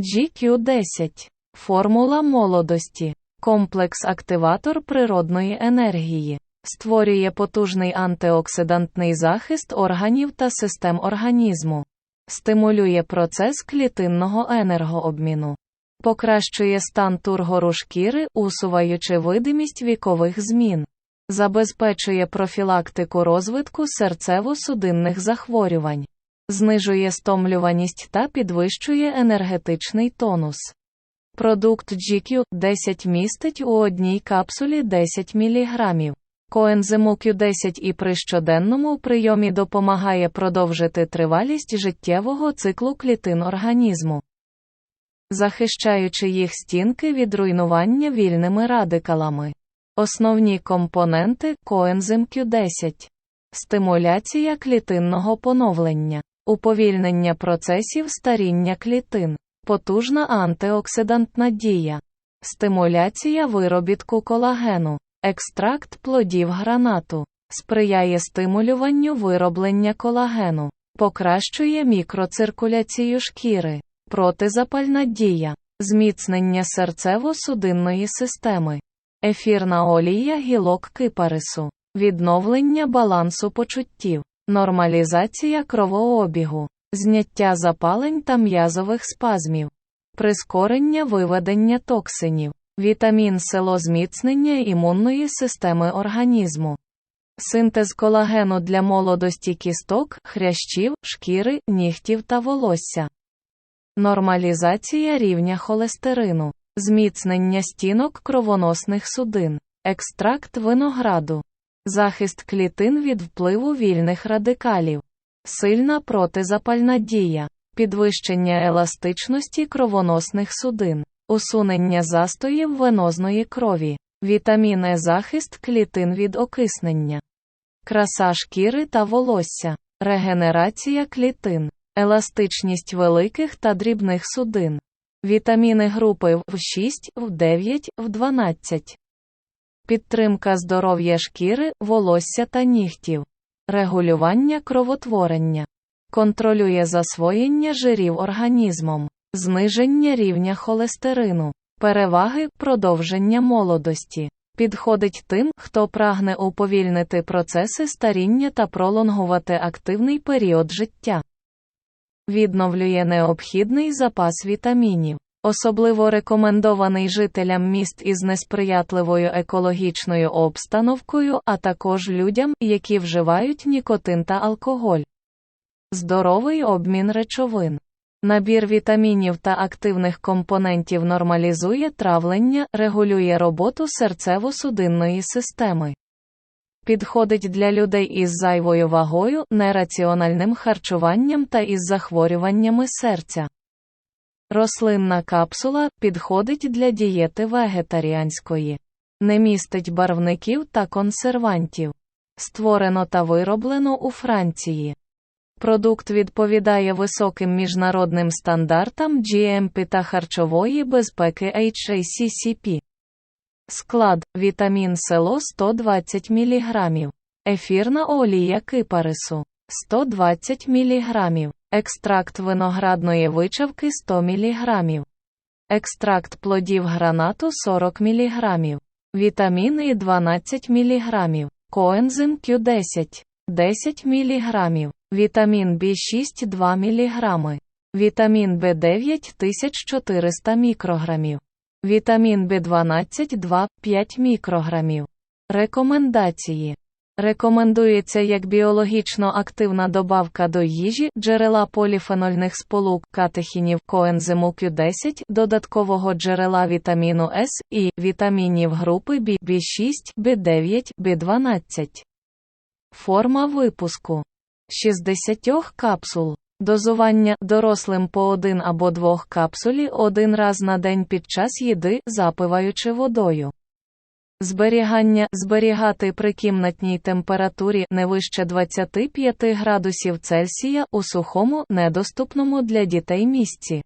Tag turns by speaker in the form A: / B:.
A: GQ10. Формула молодості. Комплекс-активатор природної енергії. Створює потужний антиоксидантний захист органів та систем організму. Стимулює процес клітинного енергообміну. Покращує стан тургору шкіри, усуваючи видимість вікових змін. Забезпечує профілактику розвитку серцево-судинних захворювань. Знижує стомлюваність та підвищує енергетичний тонус. Продукт GQ 10 містить у одній капсулі 10 мг. Коензиму Q10 і при щоденному прийомі допомагає продовжити тривалість життєвого циклу клітин організму, захищаючи їх стінки від руйнування вільними радикалами. Основні компоненти коензим Q10. Стимуляція клітинного поновлення, уповільнення процесів старіння клітин, потужна антиоксидантна дія, стимуляція виробітку колагену, екстракт плодів гранату, сприяє стимулюванню вироблення колагену, покращує мікроциркуляцію шкіри, протизапальна дія, зміцнення серцево-судинної системи. Ефірна олія гілок кипарису, відновлення балансу почуттів, нормалізація кровообігу, зняття запалень та м'язових спазмів, прискорення виведення токсинів, вітамін село зміцнення імунної системи організму, синтез колагену для молодості кісток, хрящів, шкіри, нігтів та волосся, нормалізація рівня холестерину. Зміцнення стінок кровоносних судин, екстракт винограду, захист клітин від впливу вільних радикалів, сильна протизапальна дія, підвищення еластичності кровоносних судин, усунення застоїв венозної крові, вітамін Е захист клітин від окиснення, краса шкіри та волосся, регенерація клітин, еластичність великих та дрібних судин. Вітаміни групи в 6, в 9, в 12. Підтримка здоров'я шкіри, волосся та нігтів. Регулювання кровотворення. Контролює засвоєння жирів організмом. Зниження рівня холестерину. Переваги продовження молодості. Підходить тим, хто прагне уповільнити процеси старіння та пролонгувати активний період життя відновлює необхідний запас вітамінів, особливо рекомендований жителям міст із несприятливою екологічною обстановкою, а також людям, які вживають нікотин та алкоголь. Здоровий обмін речовин. Набір вітамінів та активних компонентів нормалізує травлення, регулює роботу серцево-судинної системи. Підходить для людей із зайвою вагою, нераціональним харчуванням та із захворюваннями серця. Рослинна капсула підходить для дієти вегетаріанської. Не містить барвників та консервантів. Створено та вироблено у Франції. Продукт відповідає високим міжнародним стандартам GMP та харчової безпеки HACCP. Склад вітамін село 120 мг, ефірна олія кипарису 120 мг, екстракт виноградної вичавки 100 мг, екстракт плодів гранату 40 мг, вітамін І 12 мг, коензим Q10 10 мг, вітамін B6 2 мг, вітамін В9 1400 мікрограмів. Вітамін В12 2 5 мікрограмів. Рекомендації. Рекомендується як біологічно активна добавка до їжі, джерела поліфенольних сполук, катехінів, коензиму Q10, додаткового джерела вітаміну С і вітамінів групи B, B6, B9, B12. Форма випуску 60 капсул. Дозування дорослим по один або двох капсулі один раз на день під час їди, запиваючи водою. Зберігання зберігати при кімнатній температурі не вище 25 градусів Цельсія у сухому, недоступному для дітей місці.